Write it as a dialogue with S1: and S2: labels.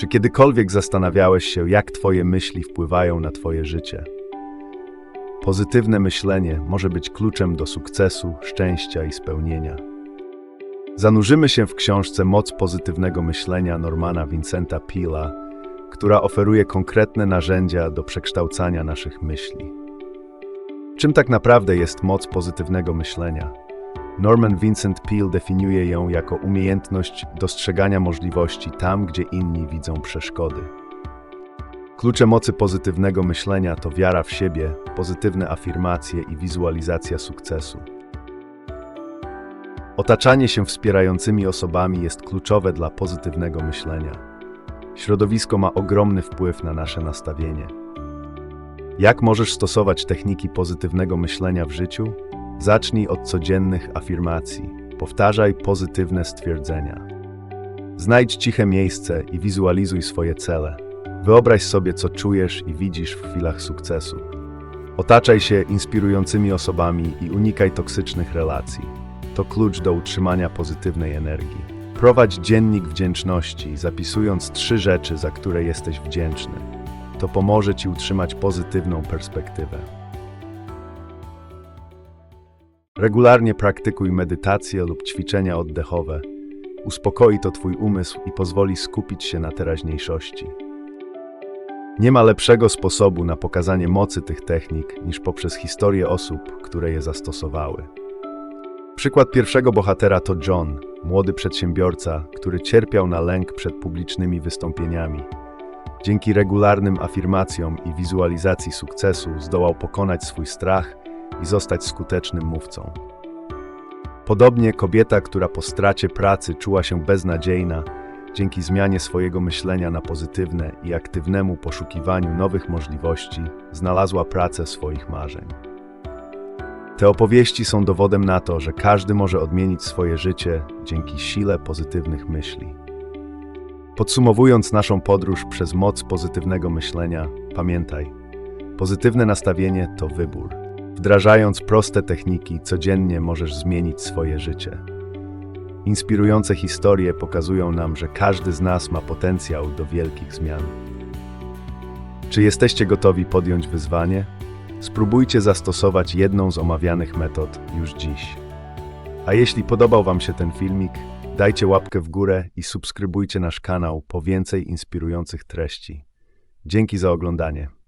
S1: Czy kiedykolwiek zastanawiałeś się, jak Twoje myśli wpływają na Twoje życie? Pozytywne myślenie może być kluczem do sukcesu, szczęścia i spełnienia. Zanurzymy się w książce Moc pozytywnego myślenia Normana Vincenta Peela, która oferuje konkretne narzędzia do przekształcania naszych myśli. Czym tak naprawdę jest moc pozytywnego myślenia? Norman Vincent Peale definiuje ją jako umiejętność dostrzegania możliwości tam, gdzie inni widzą przeszkody. Klucze mocy pozytywnego myślenia to wiara w siebie, pozytywne afirmacje i wizualizacja sukcesu. Otaczanie się wspierającymi osobami jest kluczowe dla pozytywnego myślenia. Środowisko ma ogromny wpływ na nasze nastawienie. Jak możesz stosować techniki pozytywnego myślenia w życiu? Zacznij od codziennych afirmacji. Powtarzaj pozytywne stwierdzenia. Znajdź ciche miejsce i wizualizuj swoje cele. Wyobraź sobie, co czujesz i widzisz w chwilach sukcesu. Otaczaj się inspirującymi osobami i unikaj toksycznych relacji. To klucz do utrzymania pozytywnej energii. Prowadź dziennik wdzięczności, zapisując trzy rzeczy, za które jesteś wdzięczny. To pomoże Ci utrzymać pozytywną perspektywę. Regularnie praktykuj medytację lub ćwiczenia oddechowe. Uspokoi to Twój umysł i pozwoli skupić się na teraźniejszości. Nie ma lepszego sposobu na pokazanie mocy tych technik niż poprzez historię osób, które je zastosowały. Przykład pierwszego bohatera to John, młody przedsiębiorca, który cierpiał na lęk przed publicznymi wystąpieniami. Dzięki regularnym afirmacjom i wizualizacji sukcesu zdołał pokonać swój strach i zostać skutecznym mówcą. Podobnie kobieta, która po stracie pracy czuła się beznadziejna, dzięki zmianie swojego myślenia na pozytywne i aktywnemu poszukiwaniu nowych możliwości, znalazła pracę swoich marzeń. Te opowieści są dowodem na to, że każdy może odmienić swoje życie dzięki sile pozytywnych myśli. Podsumowując naszą podróż przez moc pozytywnego myślenia, pamiętaj: pozytywne nastawienie to wybór. Wdrażając proste techniki, codziennie możesz zmienić swoje życie. Inspirujące historie pokazują nam, że każdy z nas ma potencjał do wielkich zmian. Czy jesteście gotowi podjąć wyzwanie? Spróbujcie zastosować jedną z omawianych metod już dziś. A jeśli podobał Wam się ten filmik, dajcie łapkę w górę i subskrybujcie nasz kanał po więcej inspirujących treści. Dzięki za oglądanie.